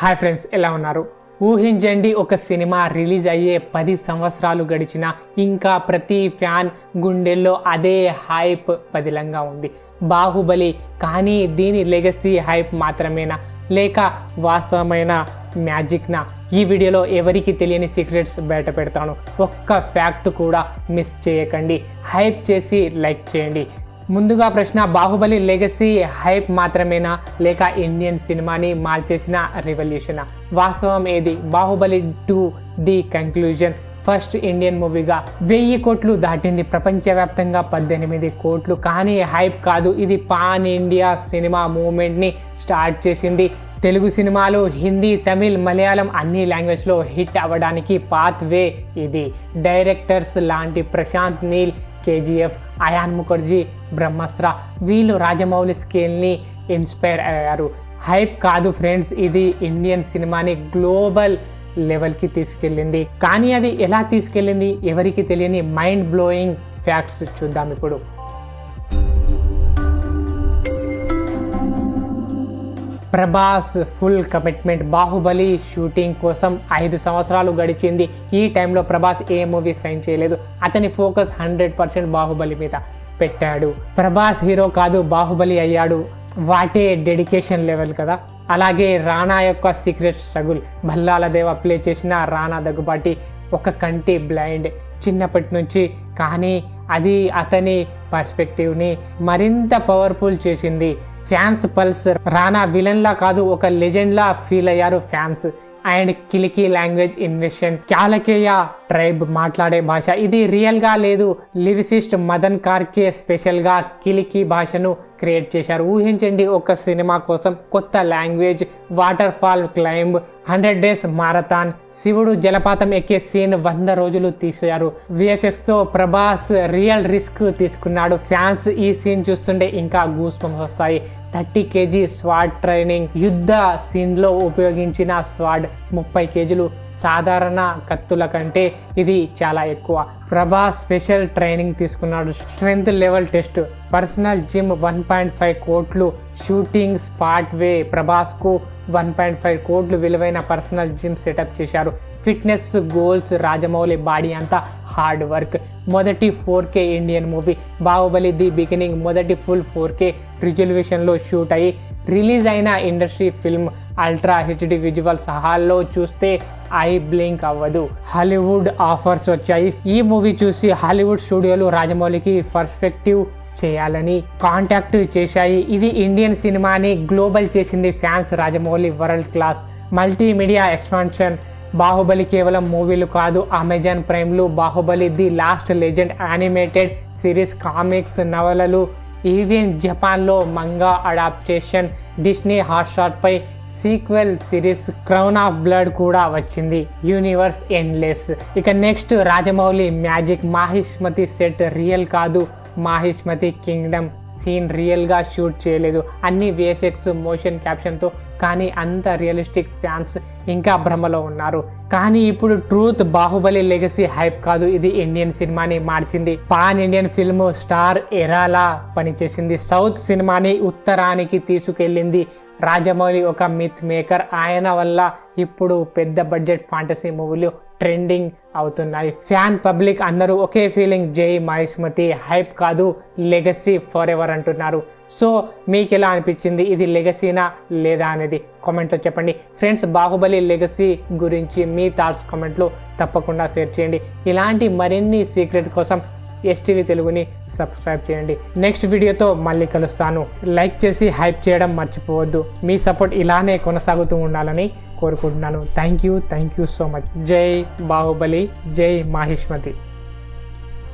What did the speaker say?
Hi friends ఎలా ఉన్నారు? ఊహించండి ఒక సినిమా రిలీజ్ అయ్యే పది సంవత్సరాలు గడిచిన ఇంకా ప్రతి ఫ్యాన్ గుండెల్లో అదే హైప్ పదిలంగా ఉంది. బాహుబలి కానీ దీని లెగసీ హైప్ మాత్రమేనా? లేక వాస్తవమైన మ్యాజిక్నా? ఈ వీడియోలో ఎవరికి తెలియని సీక్రెట్స్ బయట పెడతాను. ఒక్క ఫ్యాక్ట్ కూడా మిస్ చేయకండి. హైప్ చేసి లైక్ చేయండి. ముందుగా ప్రశ్న బాహుబలి లెగసీ హైప్ మాత్రమేనా? లేక ఇండియన్ సినిమాని మార్చేసిన రివల్యూషనా? వాస్తవం ఏది? Baahubali two the conclusion. First Indian మూవీగా వెయ్యి కోట్లు దాటింది ప్రపంచవ్యాప్తంగా పద్దెనిమిది కోట్లు. కానీ హైప్ కాదు ఇది పాన్ ఇండియా సినిమా మూమెంట్ని స్టార్ట్ చేసింది. తెలుగు సినిమాలు హిందీ తమిళ్ మలయాళం అన్ని లాంగ్వేజ్లో హిట్ అవ్వడానికి పాత్ వే ఇది. డైరెక్టర్స్ లాంటి ప్రశాంత్ నీల్ కేజీఎఫ్ అయాన్ ముఖర్జీ బ్రహ్మాస్త్ర. వీళ్ళు రాజమౌళి స్కేల్ని ఇన్స్పైర్ అయ్యారు. హైప్ కాదు ఫ్రెండ్స్ ఇది ఇండియన్ సినిమాని గ్లోబల్ లెవెల్కి తీసుకెళ్ళింది. కానీ అది ఎలా తీసుకెళ్ళింది ఎవరికి తెలియని మైండ్ బ్లోయింగ్ ఫ్యాక్ట్స్ చూద్దాం ఇప్పుడు. Prabhas full commitment Baahubali shooting కోసం ఐదు సంవత్సరాలు గడిచింది. ఈ టైంలో ప్రభాస్ ఏ మూవీ సైన్ చేయలేదు. అతని ఫోకస్ హండ్రెడ్ పర్సెంట్ బాహుబలి మీద పెట్టాడు. ప్రభాస్ హీరో కాదు బాహుబలి అయ్యాడు. వాటే డెడికేషన్ లెవెల్ కదా. అలాగే రానా యొక్క సీక్రెట్ స్ట్రగుల్. భల్లాలదేవ ప్లే చేసిన రానా దగ్గుబాటి ఒక కంటి బ్లైండ్. చిన్నప్పటి నుంచి కానీ అది అతని పర్స్పెక్టివ్ని మరింత పవర్ఫుల్ చేసింది. ఫ్యాన్స్ పల్స్ రానా విలన్లా కాదు ఒక లెజెండ్లా ఫీల్ అయ్యారు fans. And Kiliki language invention Kalakeya tribe మాట్లాడే భాష. ఇది రియల్గా లేదు. లిరిసిస్ట్ మదన్ కార్కే స్పెషల్గా కిలికి భాషను క్రియేట్ చేశారు. ఊహించండి ఒక సినిమా కోసం కొత్త language waterfall climb hundred days marathon Shivudu జలపాతం ఎక్కే సీన్ వంద రోజులు తీసారు విఎఫ్ఎక్స్తో ప్రభాస్ రియల్ రిస్క్ తీసుకున్నాడు. ఫ్యాన్స్ ఈ సీన్ చూస్తుంటే ఇంకా గూస్ వస్తాయి. థర్టీ కేజీ స్వాడ్ ట్రైనింగ్ యుద్ధ సీన్లో ఉపయోగించిన స్వాడ్ ముప్పై కేజీలు సాధారణ కత్తుల కంటే ఇది చాలా ఎక్కువ ప్రభాస్ స్పెషల్ ట్రైనింగ్ తీసుకున్నాడు. Strength level test personal gym one point five కోట్లు షూటింగ్ స్పాట్ వే ప్రభాస్కు వన్ పాయింట్ ఫైవ్ కోట్లు విలువైన పర్సనల్ జిమ్ సెటప్ చేశారు. ఫిట్నెస్ గోల్స్ రాజమౌళి బాడీ అంతా హార్డ్ వర్క్. మొదటి four K Indian movie. Baahubali the beginning మొదటి ఫుల్ ఫోర్ కే రిజల్యూషన్లో shoot అయ్యి రిలీజ్ అయిన industry film ultra HD visuals హాల్లో చూస్తే ఐ బ్లింక్ అవ్వదు. హాలీవుడ్ ఆఫర్స్ వచ్చాయి. ఈ మూవీ చూసి హాలీవుడ్ స్టూడియోలు రాజమౌళికి పర్స్పెక్టివ్ చేయాలని కాంటాక్ట్ చేశాయి. ఇది ఇండియన్ సినిమాని గ్లోబల్ చేసింది fans Rajamouli world class multimedia expansion Baahubali కేవలం మూవీలు కాదు Amazon ప్రైమ్లు Baahubali the lost legend animated series comics నవలలు ఈవెన్ జపాన్లో manga adaptation Disney హాట్స్టార్పై sequel series crown of blood కూడా వచ్చింది. యూనివర్స్ ఎండ్లెస్ ఇక next Rajamouli magic Mahishmati set real కాదు. Mahishmati kingdom scene రియల్గా షూట్ చేయలేదు. అన్ని విఎఫ్ఎక్స్ మోషన్ క్యాప్షన్తో కానీ అంత రియలిస్టిక్ ఫ్యాన్స్ ఇంకా భ్రమలో ఉన్నారు. కానీ ఇప్పుడు ట్రూత్ బాహుబలి లెగసీ హైప్ కాదు. ఇది ఇండియన్ సినిమాని మార్చింది. పాన్ ఇండియన్ ఫిల్మ్ స్టార్ ఎరాలా పనిచేసింది. సౌత్ సినిమాని ఉత్తరానికి తీసుకెళ్ళింది. రాజమౌళి ఒక మిత్ మేకర్ ఆయన వల్ల ఇప్పుడు పెద్ద బడ్జెట్ ఫాంటసీ మూవీలు ట్రెండింగ్ అవుతున్నాయి. ఫ్యాన్ పబ్లిక్ అందరూ ఒకే ఫీలింగ్ జై మహేష్మతి హైప్ కాదు లెగసీ ఫర్ ఎవర్ అంటున్నారు. సో మీకు ఎలా అనిపించింది? ఇది లెగసీనా లేదా అనేది కామెంట్లో చెప్పండి. ఫ్రెండ్స్ బాహుబలి లెగసీ గురించి మీ థాట్స్ కామెంట్లో తప్పకుండా షేర్ చేయండి. ఇలాంటి మరిన్ని సీక్రెట్ కోసం ఎస్టీవీ తెలుగుని సబ్స్క్రైబ్ చేయండి. నెక్స్ట్ వీడియోతో మళ్ళీ కలుస్తాను. లైక్ చేసి హైప్ చేయడం మర్చిపోవద్దు. మీ సపోర్ట్ ఇలానే కొనసాగుతూ ఉండాలని కోరుకుంటున్నాను. Thank you thank you so much జై బాహుబలి జై మాహిష్మతి.